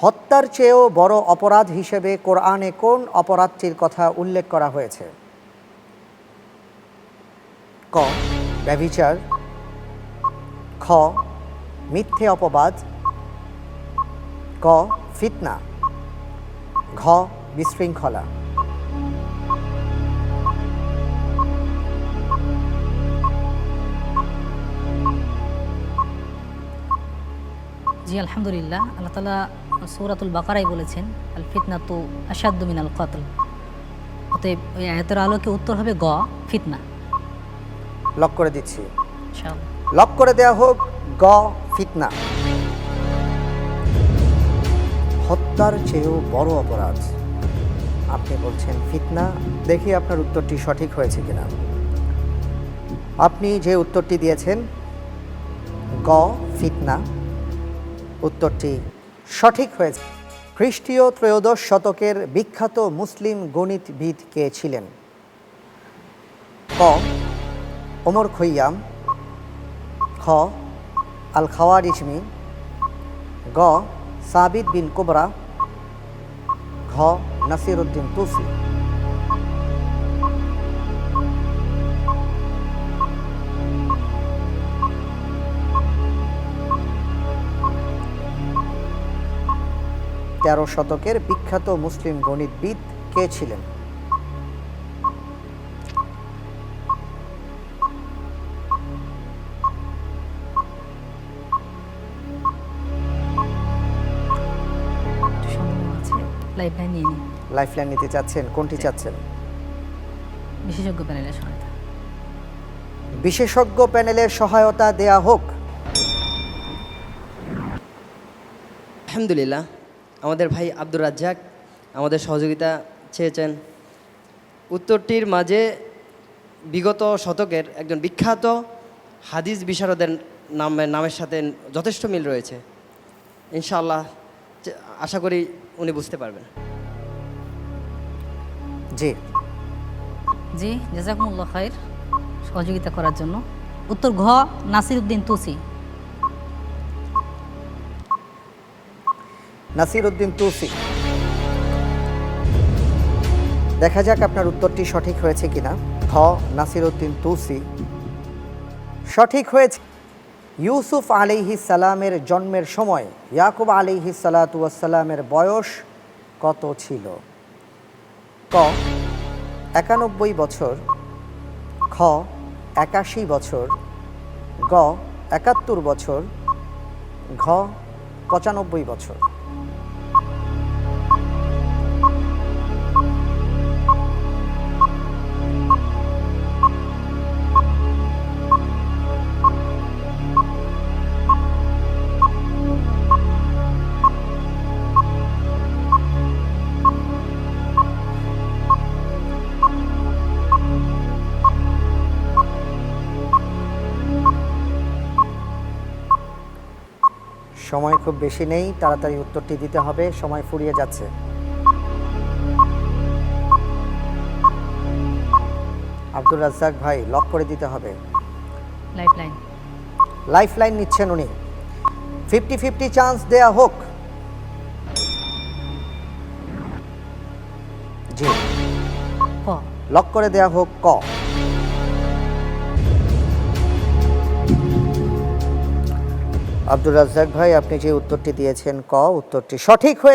হত্যার চেয়েও বড় অপরাধ হিসেবে কোরআনে কোন অপরাধটির কথা উল্লেখ করা হয়েছে? ক, ব্যভিচার। খ, মিথ্যে অপবাদ। ক, ফিতনা। ঘ, বিশৃঙ্খলা। জি আলহামদুলিল্লাহ। আল্লাহ তালা সৌরাতুল বাকারাই বলেছেন আল ফিতনা তো আসাদ্দু মিনাল কতল। অতএব ওই আয়তের আলোকে উত্তর হবে গ ফিতনা। লক করে দিচ্ছি। লক করে দেয়া হোক গ ফিতনা। হত্যার চেয়েও বড় অপরাধ। আপনি বলছেন ফিতনা দেখি আপনার উত্তরটি সঠিক হয়েছে কিনা। আপনি যে উত্তরটি দিয়েছেন গ ফিতনা উত্তরটি সঠিক হয়েছে। খ্রিস্টীয় ত্রয়োদশ শতকের বিখ্যাত মুসলিম গণিতবিদ কে ছিলেন? ক. ওমর খৈয়াম। খ. আল খাওয়ারিজমি গ. সাবিদ বিন কুবরা। ঘ. নাসির উদ্দিন তুসি। তেরো শতকের বিখ্যাত মুসলিম গণিতবিদ কে ছিলেন? একটু লাইফ লাইন নিয়ে লাইফলাইন নিতে চাচ্ছেন? কোনটি চাচ্ছেন? বিশেষজ্ঞ প্যানেলের সহায়তা। বিশেষজ্ঞ প্যানেলের সহায়তা দেয়া হোক। আলহামদুলিল্লাহ। আমাদের ভাই আব্দুর রাজ্জাক আমাদের সহযোগিতা চেয়েছেন। উত্তরটির মাঝে বিগত শতকের একজন বিখ্যাত হাদিস বিশারদের নামের নামের সাথে যথেষ্ট মিল রয়েছে। ইনশাআল্লাহ আশা করি উনি বুঝতে পারবেন। জি। জি জাজাকুমুল্লাহ খায়ের সহযোগিতা করার জন্য। উত্তর ঘ নাসির উদ্দিন তুসি। নাসির উদ্দিন তুসি দেখা যাক আপনার উত্তরটি সঠিক হয়েছে কিনা। খ নাসির উদ্দিন তুসি সঠিক হয়েছে। ইউসুফ আলিহি সালামের জন্মের সময় ইয়াকুব আলিহি সালাতামের বয়স কত ছিল? ক, একানব্বই বছর। খ, একাশি বছর। গ, একাত্তর বছর। ঘ, পঁচানব্বই বছর। সময় খুব বেশি নেই তাড়াতাড়ি উত্তরটি দিতে হবে সময় ফুরিয়ে যাচ্ছে। আব্দুল রাজ্জাক ভাই লক করে দিতে হবে। লাইফ লাইন লাইফ নিচ্ছেন উনি। ফিফটি ফিফটি চান্স দেয়া হোক। জি। লক করে দেয়া হোক ক? আব্দুর রাজ্জাক ভাই আপনি যে উত্তরটি দিয়েছেন ক উত্তরটি সঠিক হয়ে